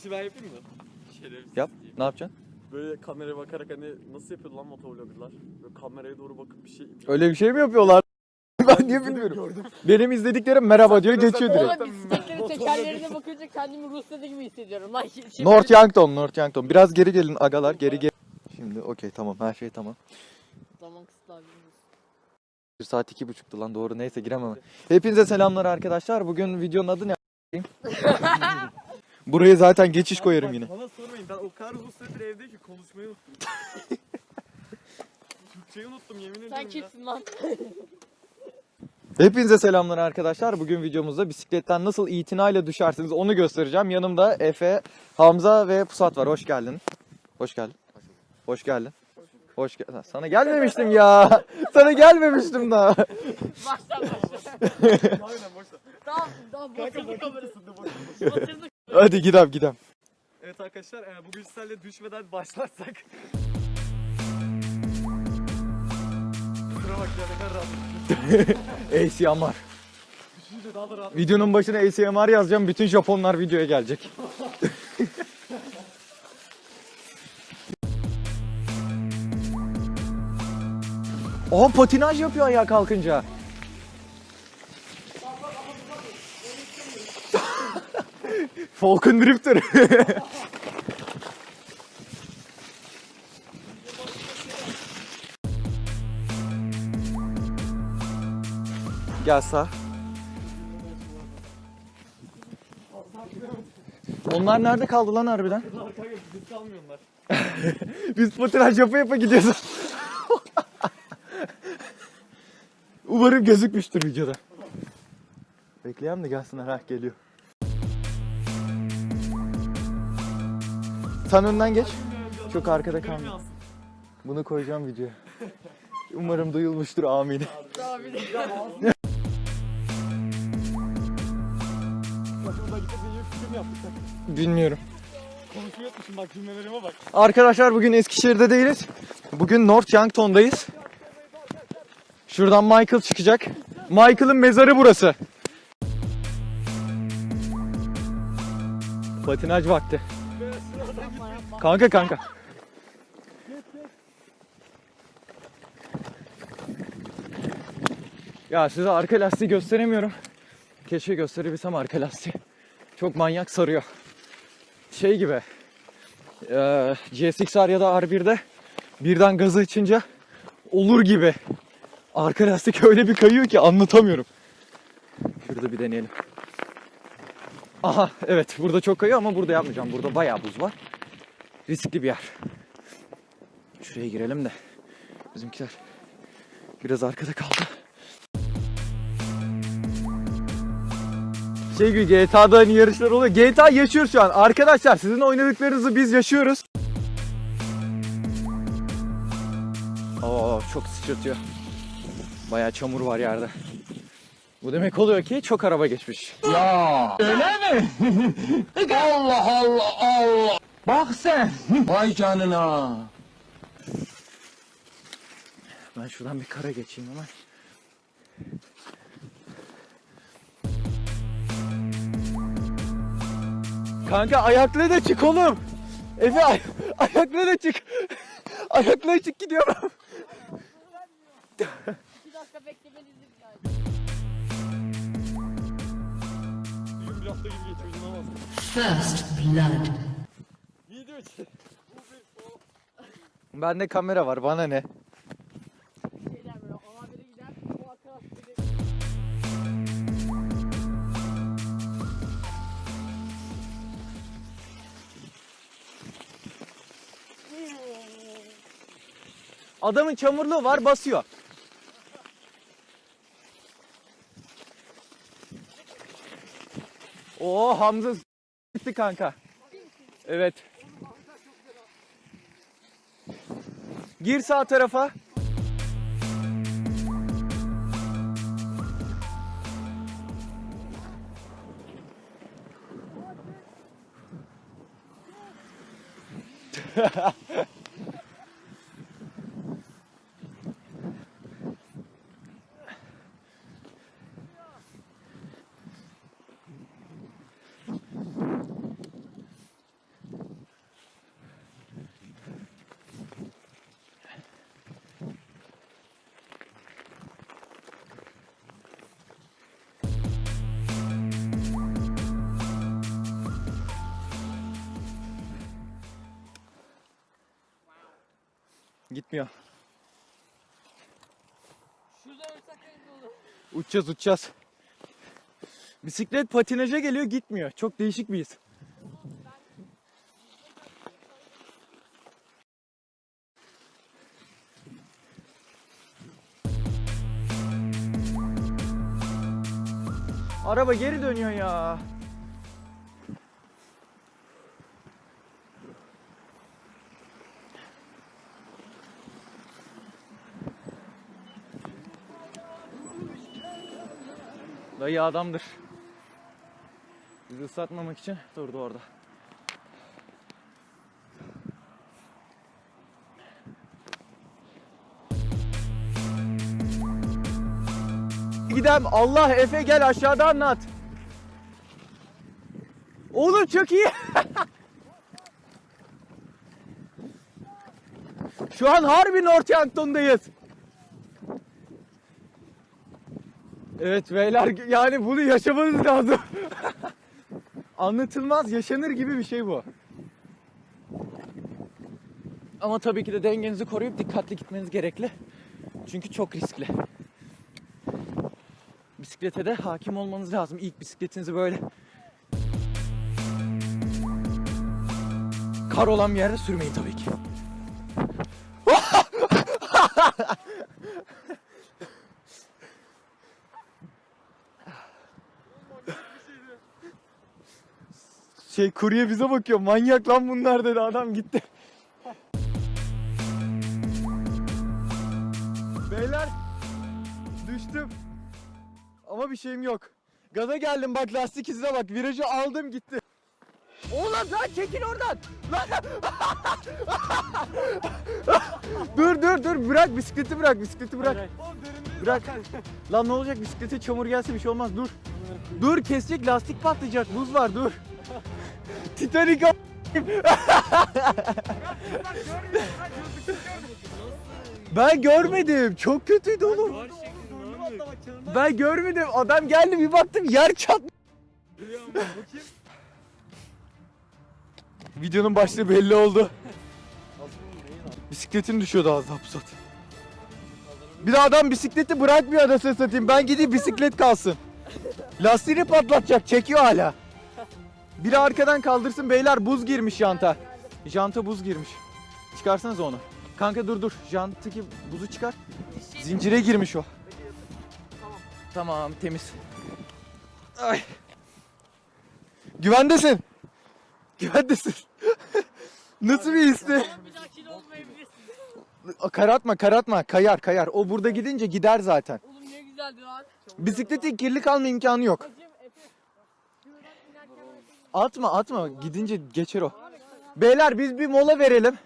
Çekilişi ben yapayım mı? Şerefsiz. Yap. diyeyim. Ne yapacaksın? Böyle kameraya bakarak hani nasıl yapıyordu lan motovloggerlar? Böyle kameraya doğru bakıp bir şey... Öyle bir şey mi yapıyorlar? ben niye bilmiyorum. Benim izlediklerim merhaba diyor geçiyor direkt. Oğlum bisikletlerin tekerlerine bakınca kendimi Rusya'da gibi hissediyorum lan. Şimdi North Yankton, North Yankton. Biraz geri gelin agalar, geri gel. Şimdi okey tamam her şey tamam. Zaman kısıtlı abi. Bir saat iki buçuktu lan doğru neyse giremem. Hepinize selamlar arkadaşlar. Bugün videonun adı ne? Buraya zaten geçiş koyarım yine. Bana sormayın ben o kadar uzun süredir evde ki konuşmayı unuttum. Türkçeyi unuttum yemin ederim Sen ya. kimsin lan? Hepinize selamlar arkadaşlar. Bugün videomuzda bisikletten nasıl itinayla düşersiniz onu göstereceğim. Yanımda Efe, Hamza ve Pusat var. Hoş geldin. Hoş geldin. Hoş geldin. Hoş geldin. Sana gelmemiştim ya. Sana gelmemiştim daha. Baştan başla. Aynen boşver. Tamam tamam batırdık bakın kamerayı. Hadi gidelim gidelim. Evet arkadaşlar e, bugün sizlerle düşmeden başlarsak. Kusura bak ya ne kadar rahat. ACMR. Düşünce daha da rahat. Videonun başına ACMR yazacağım. Bütün Japonlar videoya gelecek. Oha patinaj yapıyor ayağa kalkınca. Falcon Drifter. Gel sağ. Onlar nerede kaldı lan harbiden? Kanka biz kalmıyorlar. Biz patinaj yapa yapa gidiyoruz. Umarım gözükmüştür videoda. Bekleyen de gelsinler ha geliyor. Sen önden geç. Çok arkada kalma. Bunu koyacağım videoya. Umarım duyulmuştur amin. Yaptık. Bilmiyorum. Konuşma yapmışım bak cümlelerime bak. Arkadaşlar bugün Eskişehir'de değiliz. Bugün North Yankton'dayız. Şuradan Michael çıkacak. Michael'ın mezarı burası. Patinaj vakti. Kanka kanka. Ya size arka lastiği gösteremiyorum. Keşke gösterebilsem arka lastiği. Çok manyak sarıyor. Şey gibi. Eee GSX-R ya da R1'de birden gazı içince olur gibi. Arka lastik öyle bir kayıyor ki anlatamıyorum. Şurada bir deneyelim. Aha evet burada çok kayıyor ama burada yapmayacağım. Burada bayağı buz var. Riskli bir yer. Şuraya girelim de. Bizimkiler biraz arkada kaldı. Şey gibi GTA'da hani yarışlar oluyor. GTA yaşıyor şu an. Arkadaşlar sizin oynadıklarınızı biz yaşıyoruz. Oo çok sıçratıyor. Bayağı çamur var yerde. Bu demek oluyor ki çok araba geçmiş. Allah Allah Allah. Bak sen. Vay canına. Ben şuradan bir kara geçeyim hemen. Kanka ayakla da çık oğlum. Efe ay ayakla da çık. ayakla çık gidiyorum. İki dakika beklemenizdir yani. Bir. First blood. Video için. Bende kamera var bana ne? Adamın çamurluğu var basıyor. Oo Hamza gitti kanka. Evet. Gir sağ tarafa. Ha ha ha. Gitmiyor. Şurada dolu. Uçacağız uçacağız. Bisiklet patinaja geliyor gitmiyor. Çok değişik bir his. Araba geri dönüyor ya. Dayı adamdır. Bizi ıslatmamak için durdu orada. Gidem Allah Efe gel aşağıda anlat. Oğlum çok iyi. Şu an harbi Northampton'dayız. Evet beyler yani bunu yaşamanız lazım. Anlatılmaz yaşanır gibi bir şey bu. Ama tabii ki de dengenizi koruyup dikkatli gitmeniz gerekli. Çünkü çok riskli. Bisiklete de hakim olmanız lazım. İlk bisikletinizi böyle kar olan bir yerde sürmeyin tabii ki. Şey kurye bize bakıyor. Manyak lan bunlar dedi. Adam gitti. Beyler düştüm. Ama bir şeyim yok. Gaza geldim bak lastik izine bak. Virajı aldım gitti. Oğlum lan çekil oradan. Lan. dur dur dur bırak bisikleti bırak bisikleti bırak. Bırak. Lan ne olacak bisiklete çamur gelse bir şey olmaz dur. Dur kesecek lastik patlayacak buz var dur. Titanic a- Ben görmedim. Çok kötüydü oğlum. Ben görmedim. Adam geldi bir baktım yer çat. Videonun başlığı belli oldu. Bisikletim düşüyordu az daha pusat. Bir de adam bisikleti bırakmıyor anasını satayım. Ben gideyim bisiklet kalsın. Lastiğini patlatacak. Çekiyor hala. Biri arkadan kaldırsın beyler buz girmiş janta. Janta buz girmiş. Çıkarsanız onu. Kanka dur dur. Janttaki buzu çıkar. Zincire girmiş o. Tamam temiz. Ay. Güvendesin. Güvendesin. Nasıl bir histi? Karatma karatma kayar kayar. O burada gidince gider zaten. Oğlum ne güzeldi lan. Bisikletin kirli kalma imkanı yok. Hacım Efe. Şuradan inerken Atma atma gidince geçer o. Beyler biz bir mola verelim.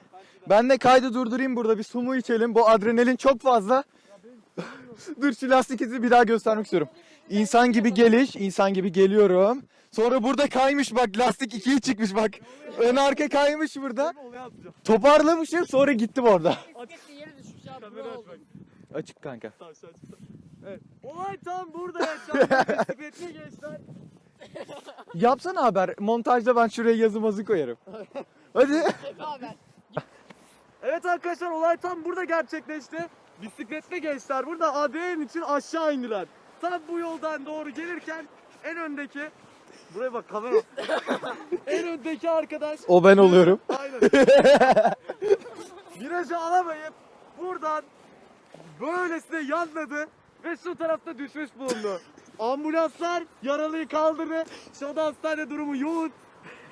Ben de kaydı durdurayım burada bir su mu içelim. Bu adrenalin çok fazla. Dur şu lastik izi bir daha göstermek istiyorum. İnsan gibi geliş, insan gibi geliyorum. Sonra burada kaymış bak lastik ikiye çıkmış bak. Ön arka kaymış burada. Toparlamışım sonra gittim orada. Açık kanka. Olay tam burada yaşandı. Bisikletli gençler. Yapsana haber. Montajda ben şuraya yazı mazı koyarım. Hadi. Evet arkadaşlar olay tam burada gerçekleşti. Bisikletli gençler burada ADN için aşağı indiler. Tam bu yoldan doğru gelirken en öndeki Buraya bak kamera. en öndeki arkadaş O ben oluyorum. Aynen. Virajı alamayıp buradan böylesine yanladı ve şu tarafta düşmüş bulundu. Ambulanslar yaralıyı kaldırdı. Şu anda hastane durumu yoğun.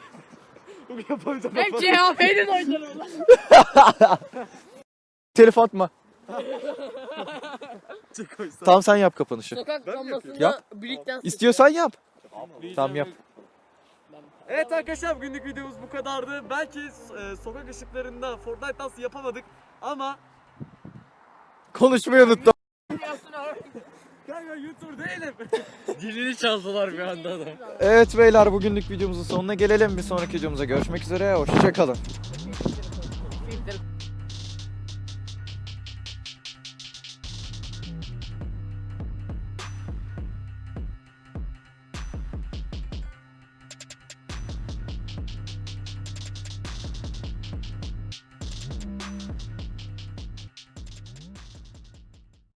Bugün yapamayacağım. Hep CHP'nin oyunları lan. Telif atma. Çık oysa. Tam sen yap kapanışı. Sokak Ben mi lambasında Yap. birlikten İstiyorsan yap. Tamam yap. Evet arkadaşlar bugünlük videomuz bu kadardı. Belki e, sokak ışıklarında Fortnite dansı yapamadık ama Konuşmayı unuttum. Kanka YouTuber değilim. Dilini çaldılar bir anda adam. Evet beyler bugünlük videomuzun sonuna gelelim. Bir sonraki videomuza görüşmek üzere. Hoşçakalın.